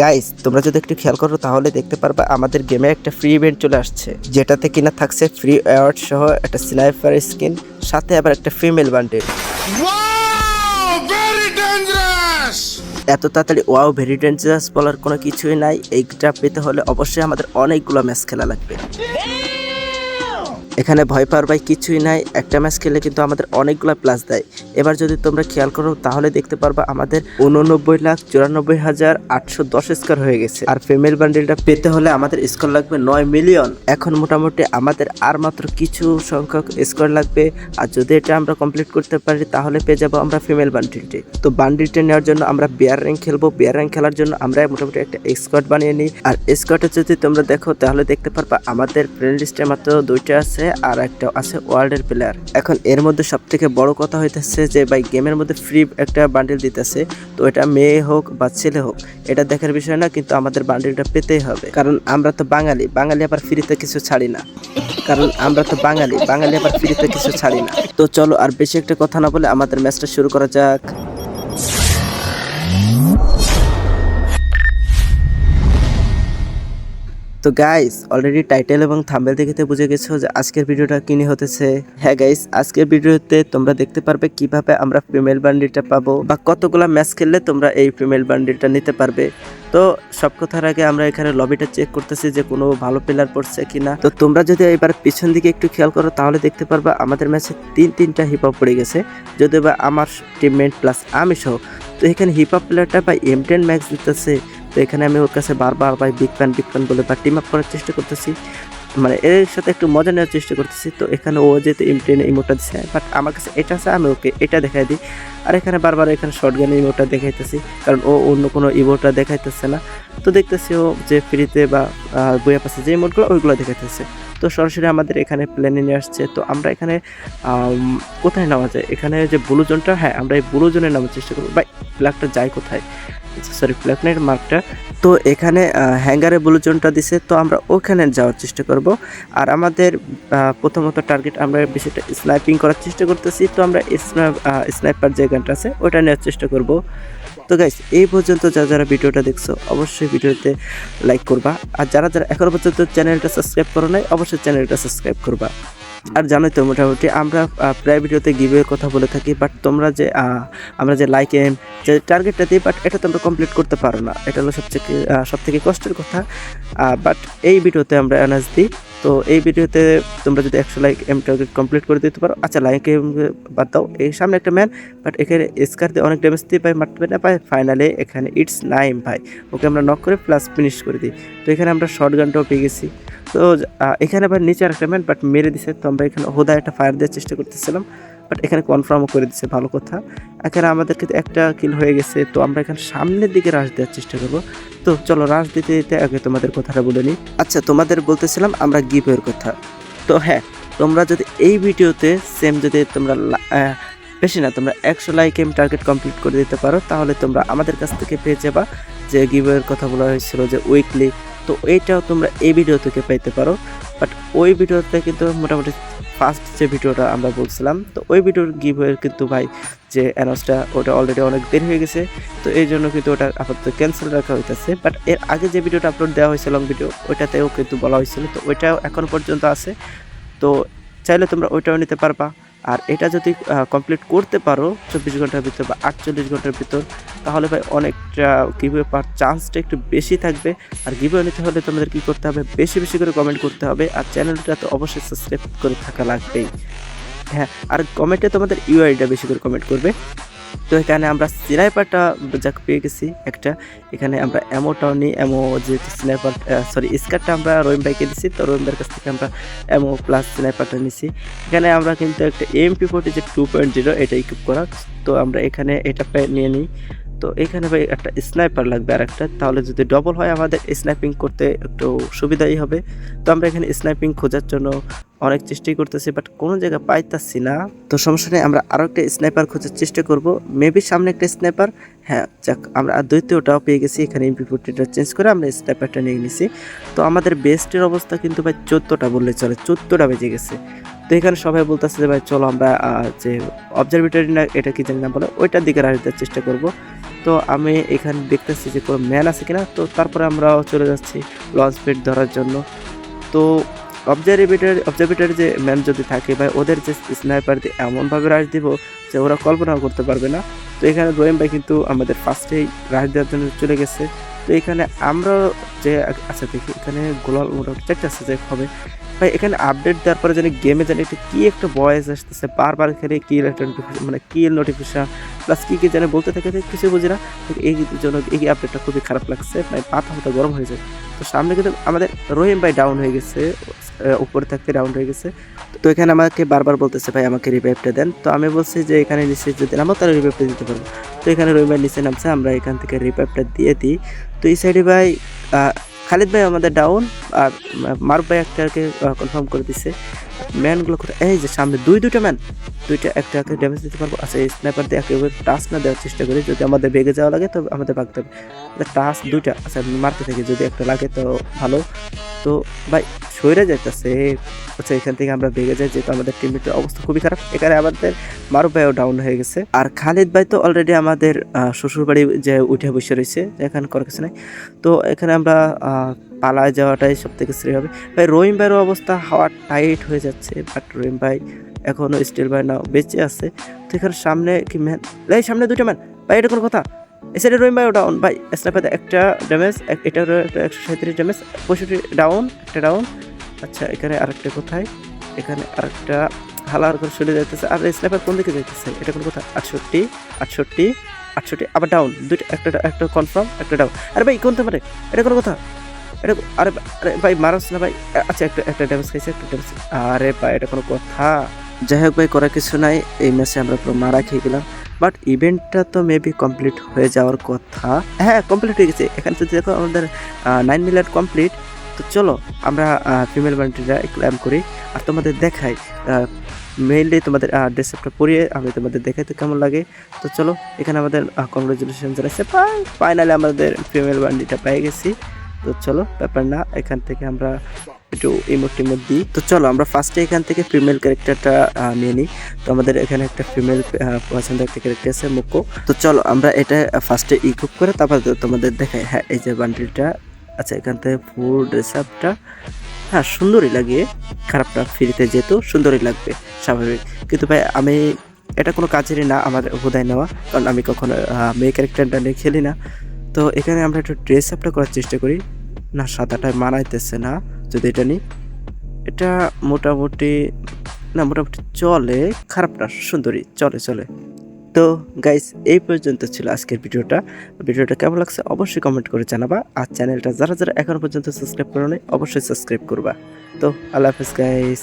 Guys তোমরা যদি একটু খেয়াল করো তাহলে দেখতে পারবা আমাদের গেমে একটা ফ্রি ইভেন্ট চলে আসছে। যেটাতে কিনা থাকছে ফ্রি অ্যাওয়ার্ড সহ একটা স্নাইপার স্কিন সাথে আবার একটা female bundle Wow! Very dangerous! এত তাড়াতাড়ি ওয়াও ভেরি ডেঞ্জারাস বলার কোনো কিছুই নাই। এই গ্রাফ পেতে হলে অবশ্যই আমাদের অনেকগুলো ম্যাচ খেলা লাগবে। এখানে ভয় পাওয়ার ভাই কিছুই নাই। একটা ম্যাচ খেলে কিন্তু আমাদের অনেকগুলো প্লাস দেয়। এবার যদি তোমরা খেয়াল করো, তাহলে দেখতে পারবা আমাদের উননব্বই লাখ চুরানব্বই হাজার আটশো দশ স্কোর হয়ে গেছে। আর ফিমেল বান্ডেলটা পেতে হলে আমাদের স্কোর লাগবে নয় মিলিয়ন এখন মোটামুটি আমাদের আর মাত্র কিছু সংখ্যক স্কোর লাগবে। আর যদি এটা আমরা কমপ্লিট করতে পারি, তাহলে পেয়ে যাব আমরা ফিমেল বান্ডিলটি তো বান্ডিলটা নেওয়ার জন্য আমরা বিয়ার র্যাঙ্ক খেলব। বিয়ার র্যাঙ্ক খেলার জন্য আমরা মোটামুটি একটা স্কোয়াড বানিয়ে নিই। আর স্কোয়াডে যদি তোমরা দেখো, তাহলে দেখতে পারবা আমাদের ফ্রেন্ড লিস্টে মাত্র দুইটা আছে। আর একটা আছে ওয়ার্ল্ডের প্লেয়ার। এখন এর মধ্যে সব থেকে বড় কথা হইতেছে যে ভাই গেমের মধ্যে ফ্রি একটা বান্ডিল দিতেছে, তো এটা মেয়ে হোক বা ছেলে হোক, এটা দেখার বিষয় না, কিন্তু আমাদের বান্ডিলটা পেতেই হবে। কারণ আমরা তো বাঙালি বাঙালি আবার ফ্রিতে কিছু ছাড়ি না। কারণ আমরা তো বাঙালি বাঙালি আবার ফ্রিতে কিছু ছাড়ি না। তো চলো আর বেশি একটা কথা না বলে আমাদের ম্যাচটা শুরু করা যাক। তো গাইস অলরেডি টাইটেল এবং থাম্বেল দেখে বুঝে গেছো যে আজকের ভিডিওটা কিনে হতেছে? হ্যাঁ গাইস আজকের ভিডিওতে তোমরা দেখতে পারবে কীভাবে আমরা ফিমেল বান্ডিলটা পাবো বা কতগুলা ম্যাচ খেললে তোমরা এই ফিমেল বান্ডিলটা নিতে পারবে। তো সব কথার আগে আমরা এখানে লবিটা চেক করতেছি যে কোনো ভালো প্লেয়ার পড়ছে কিনা। তো তোমরা যদি এবার পিছন দিকে একটু খেয়াল করো, তাহলে দেখতে পারবা আমাদের ম্যাচে তিন তিনটা হিপ হপ পড়ে গেছে। যদিও বা আমার টিমমেট প্লাস আমি সহ, তো এখানে হিপ হপ প্লেয়ারটা বা এম টেন ম্যাক্স দিতেছে। তো এখানে আমি ওর কাছে বারবার ভাই বিগ প্যান বিগ প্যান বলে বা টিম আপ করার চেষ্টা করতেছি। মানে এর সাথে একটু মজা নেওয়ার চেষ্টা করতেছি। তো এখানে ও যেহেতু ইমটেনে ইমোটা দিচ্ছে বাট আমার কাছে এটা আছে, আমি ওকে এটা দেখাই দিই। আর এখানে বারবার এখানে শর্ট গানের ইমোটা দেখাইতেছি, কারণ ও অন্য কোনো ইমোটা দেখাইতেছে না। তো দেখতেছি ও যে ফ্রিতে বা বইয়া পাশে যে ইমোটগুলো ওইগুলো দেখাইতেছে। তো সরাসরি আমাদের এখানে প্ল্যানে নিয়ে আসছে। তো আমরা এখানে কোথায় নামা যায়? এখানে যে ব্লু জোনটা হ্যাঁ আমরা এই ব্লু জোনে নামার চেষ্টা করব। ভাই ফ্ল্যাগটা যায় কোথায়? সরি ফ্ল্যাগনের মার্কটা তো এখানে হ্যাঙ্গারে ব্লু জোনটা দিছে, তো আমরা ওখানে যাওয়ার চেষ্টা করব। আর আমাদের প্রথমত টার্গেট আমরা বেশিটা স্নাইপিং করার চেষ্টা করতেছি, তো আমরা স্নাইপার যে গানটা আছে, ওটা নেওয়ার চেষ্টা করব। তো গাইস এই পর্যন্ত যারা যারা ভিডিওটা দেখছ, অবশ্যই ভিডিওতে লাইক করবা। আর যারা যারা এখনও পর্যন্ত চ্যানেলটা সাবস্ক্রাইব করো নাই, অবশ্যই চ্যানেলটা সাবস্ক্রাইব করবা। আর জানোই তো মোটামুটি আমরা প্রায় ভিডিওতে গিভের কথা বলে থাকি বাট তোমরা যে আমরা যে লাইক এম যে টার্গেটটা দিই বাট এটা তোমরা কমপ্লিট করতে পারো না। এটা হলো সবথেকে সব থেকে কষ্টের কথা। বাট এই ভিডিওতে আমরা অ্যানার্স দিই। তো এই ভিডিওতে তোমরা যদি একশো লাইক এম টার্গেট কমপ্লিট করে দিতে পারো আচ্ছা লাইক বাদ দাও, এই সামনে একটা ম্যান বাট এখানে স্কার দিয়ে অনেক ড্যামেজ দিয়ে পাই মারতে না পাই ফাইনালে এখানে ইটস নাইম ভাই, ওকে আমরা নক করে প্লাস ফিনিশ করে দিই। তো এখানে আমরা শর্ট গানটাও পেয়ে গেছি। তো এখানে আবার নিচে আরেকটা ম্যান বাট মেরে দিছে, তো আমরা এখানে হোদা একটা ফায়ার দেওয়ার চেষ্টা করতেছিলাম। বাট এখানে কনফার্মও করে দিচ্ছে ভালো কথা। এখানে আমাদের কিন্তু একটা কিল হয়ে গেছে, তো আমরা এখানে সামনের দিকে রাশ দেওয়ার চেষ্টা করব। তো চলো রাশ দিতে দিতে আগে তোমাদের কথাটা বলে নিই। আচ্ছা তোমাদের বলতেছিলাম আমরা গিভের কথা। তো হ্যাঁ তোমরা যদি এই ভিডিওতে সেম যদি তোমরা বেশি না, তোমরা একশো লাইক এম টার্গেট কমপ্লিট করে দিতে পারো, তাহলে তোমরা আমাদের কাছ থেকে পেয়ে যাবা যে গিভের কথা বলা হয়েছিল যে উইকলি তো এইটাও তোমরা এই ভিডিও থেকে পেতে পারো। বাট ওই ভিডিওতে কিন্তু মোটামুটি ফার্স্ট যে ভিডিওটা আমরা বলছিলাম, তো ওই ভিডিওর গিভের কিন্তু ভাই যে অ্যানাউন্সটা ওটা অলরেডি অনেক দেরি হয়ে গেছে, তো এই জন্য কিন্তু ওটা আপাতত ক্যান্সেল রাখা হইতেছে। বাট এর আগে যে ভিডিওটা আপলোড দেওয়া হয়েছে লং ভিডিও ওইটাতেও কিন্তু বলা হয়েছিল, তো ওইটাও এখন পর্যন্ত আছে। তো চাইলে তোমরা ওইটাও নিতে পারবা। আর এটা যদি কমপ্লিট করতে পারো, চব্বিশ ঘণ্টার ভিতর বা আটচল্লিশ ঘণ্টার ভিতর তাহলে ভাই অনেকটা গিভওয়ে পাওয়ার চান্সটা একটু বেশি থাকবে। আর গিভওয়ে নিতে হলে তোমাদের কি করতে হবে? বেশি বেশি করে কমেন্ট করতে হবে। আর চ্যানেলটা তো অবশ্যই সাবস্ক্রাইব করে থাকা লাগবেই। হ্যাঁ আর কমেন্টে তোমাদের ইউআইডিটা বেশি করে কমেন্ট করবে। তো এখানে আমরা স্নাইপারটা যাক, পেয়ে গেছি একটা। এখানে আমরা এমোটাও নিই এমো যে স্নাইপার সরি স্কারটা আমরা রহিম ভাইকে দিছি। তো রহিম ভাইয়ের কাছ থেকে আমরা অ্যামো প্লাস স্নাইপারটা নিছি। এখানে আমরা কিন্তু একটা এমপি ফোর্টি যে টু পয়েন্ট জিরো এটা ইকুইপ করা। তো আমরা এখানে এটা নিয়ে নিই। তো এখানে ভাই একটা স্নাইপার লাগবে আর একটা তাহলে যদি ডবল হয় আমাদের স্নাইপিং করতে একটু সুবিধাই হবে। তো আমরা এখানে স্নাইপিং খোঁজার জন্য অনেক চেষ্টাই করতেছি বাট কোনো জায়গায় পাইতাছি না। তো সমস্যা নেই, আমরা আরও একটা স্নাইপার খোঁজার চেষ্টা করব। মেবি সামনে একটা স্নাইপার হ্যাঁ যাক, আমরা দ্বিতীয়টাও পেয়ে গেছি। এখানে এমপি ফোর্টিটা চেঞ্জ করে আমরা স্নাইপারটা নিয়ে নিছি। তো আমাদের বেস্টের অবস্থা কিন্তু ভাই চোদ্দোটা বললে চলে, চোদ্দোটা বেজে গেছে। তো এখানে সবাই বলতেছে যে, ভাই, চলো আমরা যে অবজারভেটরি না, এটা কি জানি না বলে, ওইটার দিকে দেওয়ার চেষ্টা করব। তো আমি এখানে দেখতেছি যে কোনো ম্যান আছে কিনা। তো তারপরে আমরা চলে যাচ্ছি লঞ্চ পেট ধরার জন্য। তো অবজারভেটরি অবজারভেটরি যে ম্যান যদি থাকে, ভাই, ওদের যে স্নাইপার দিয়ে এমনভাবে রাশ দিব যে ওরা কল্পনাও করতে পারবে না। তো এখানে রহিম ভাই কিন্তু আমাদের ফার্স্টেই রাশ দেওয়ার জন্য চলে গেছে। তো এখানে আমরা যে আচ্ছা দেখি, এখানে গোলাল মোটামুটি চারটে আছে যে হবে। ভাই, এখানে আপডেট দেওয়ার পরে জানি গেমে জানি একটা কী একটা ভয়েস আসতেছে, বারবার এখানে কী একটা মানে কী নোটিফিকেশন প্লাস কী কী জানে বলতে থাকে কিছু বুঝি না। এই জন্য এই আপডেটটা খুবই খারাপ লাগছে মানে মাথা মাথা গরম হয়ে যায়। তো সামনে কিন্তু আমাদের রহিম ভাই ডাউন হয়ে গেছে উপরে থাকতে ডাউন হয়ে গেছে। তো এখানে আমাকে বারবার বলতেছে, ভাই, আমাকে রিভাইভটা দেন। তো আমি বলছি যে, এখানে নিচে যদি নামো, তাহলে রিভাইভটা দিতে পারব। তো এখানে ভাই নিচে নামছে, আমরা এখান থেকে রিভাইভটা দিয়ে দিই। তো এই সাইডে ভাই খালিদ ভাই আমাদের ডাউন আর মারুফ ভাই একটাকে কনফার্ম করে দিছে। ম্যানগুলো এই যে সামনে দুই, দুইটা ম্যান দুইটা একটাকে ড্যামেজ দিতে পারব। আচ্ছা এই স্নাইপার দিয়ে একেবারে টাচ না দেওয়ার চেষ্টা করি। যদি আমাদের বেগে যাওয়া লাগে, তো আমাদের ভাগতে হবে। টাচ দুইটা। আচ্ছা মারতে থাকি যদি একটা লাগে, তো ভালো। তো ভাই সইরে যাইতেছে আচ্ছা এখান থেকে আমরা বেগে যাই, যেহেতু আমাদের টিমের অবস্থা খুবই খারাপ, এখানে আমাদের মারুফ ভাইও ডাউন হয়ে গেছে। আর খালিদ ভাই তো অলরেডি আমাদের শ্বশুর বাড়ি যে উঠে বসে রয়েছে, এখানে করার কিছু নাই। তো এখানে আমরা পালায় যাওয়াটাই সব থেকে শ্রেয় হবে। ভাই, রহিম ভাইয়ের অবস্থা হাওয়া টাইট হয়ে যাচ্ছে বাট রহিম ভাই এখনও স্টিল ভাই না, বেঁচে আছে। তো এখানে সামনে কি ম্যান এই সামনে দুটো ম্যান ভাই, এটা কোনো কথা? এ সাইডে রহিম ভাইও ডাউন ভাই স্নাইপার একটা ড্যামেজ এটা একটা একশো সাঁত্রিশ ড্যামেজ পঁয়ষট্টি ডাউন একটা ডাউন আচ্ছা এখানে আরেকটা কোথায়? এখানে আরেকটা হালার করে চলে যাইতেছে। আর স্নাইপার কোন দিকে যাইতেছে? এটা কোনো কথা? আটষট্টি আটষট্টি আটষট্টি, আবার ডাউন দুইটা, একটা একটা কনফার্ম একটা ডাউন আরে ভাই কোনতে পারে এটা কোনো কথা? এটা আরে আরে ভাই, মারস না ভাই। আচ্ছা একটা একটা ড্যামেজ খাইছে, একটা ড্যামেজ আরে ভাই, এটা কোনো কথা? যাই হোক ভাই, করার কিছু নাই। এই ম্যাচে আমরা পুরো মারা খেয়ে গেলাম। বাট ইভেন্টটা তো মেবি কমপ্লিট হয়ে যাওয়ার কথা। হ্যাঁ কমপ্লিট হয়ে গেছে। এখানে যদি দেখো আমাদের নাইন মিলিয়ন কমপ্লিট তো চলো, আমরা ফিমেল বান্টিটা ক্ল্যাম করি। আর তোমাদের দেখাই মেইনলি তোমাদের ড্রেসআপটা পরিয়ে আমি তোমাদের দেখাইতে কেমন লাগে। তো চলো, এখানে আমাদের কংগ্রেচুলেশন জানাচ্ছে ফাইনালি আমাদের ফিমেল বান্ডিটা পেয়ে গেছি। তো চলো, ব্যাপার না, এখান থেকে আমরা একটু ইমোট টিমোট দিই। তো চলো, আমরা ফার্স্টে এখান থেকে ফিমেল ক্যারেক্টারটা নিয়ে নিই। তো আমাদের এখানে একটা ফিমেল পছন্দের একটা ক্যারেক্টার আছে মুকো। তো চলো, আমরা এটা ফার্স্টে ইকুপ করে তারপর তোমাদের দেখাই। হ্যাঁ এই যে বান্ডিলটা আচ্ছা এখান থেকে ফুল ড্রেস আপটা হ্যাঁ সুন্দরই লাগে। খারাপ না ফ্রিতে যেত সুন্দরই লাগবে, স্বাভাবিক। কিন্তু ভাই, আমি এটা কোনো কাজেরই না, আমার বোধায় নেওয়া। কারণ আমি কখনো মেয়ে ক্যারেক্টারটা নিয়ে খেলি না। তো এখানে আমরা একটু ড্রেস আপটা করার চেষ্টা করি। না সাদাটায় মানাইতেছে না, যদি এটা নিই। এটা মোটামুটি, না, মোটামুটি চলে খারাপ না সুন্দরী চলে চলে। তো গাইস এই পর্যন্ত ছিল আজকের ভিডিওটা। ভিডিওটা কেমন লাগছে অবশ্যই কমেন্ট করে জানাবা। আর চ্যানেলটা যারা যারা এখন পর্যন্ত সাবস্ক্রাইব করো অবশ্যই সাবস্ক্রাইব করবা। তো আল্লাহ হাফেজ গাইস